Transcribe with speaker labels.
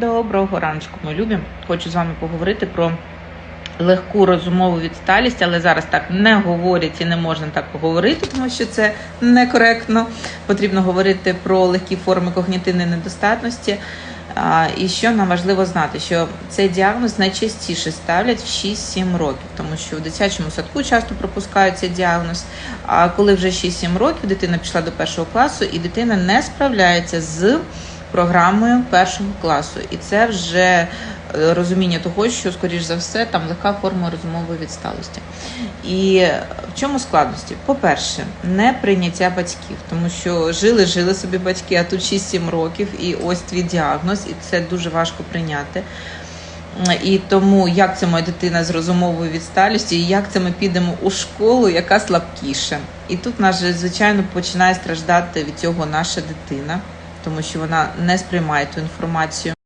Speaker 1: Доброго раночку, ми любі. Хочу з вами поговорити про легку розумову відсталість, але зараз так не говорять і не можна так говорити, тому що це некоректно. Потрібно говорити про легкі форми когнітивної недостатності. І що нам важливо знати, що цей діагноз найчастіше ставлять в 6-7 років, тому що в дитячому садку часто пропускають цей діагноз. А коли вже 6-7 років дитина пішла до першого класу, і дитина не справляється з програмою першого класу, і це вже е, розуміння того, що скоріш за все там легка форма розумової відсталості. І в чому складності? По-перше, не прийняття батьків, тому що жили, жили собі батьки, а тут 6-7 років, і ось твій діагноз, і це дуже важко прийняти. І тому як це моя дитина з розумовою відсталістю, і як це ми підемо у школу, яка слабкіша. І тут нас звичайно починає страждати від цього наша дитина, тому що вона не сприймає ту інформацію.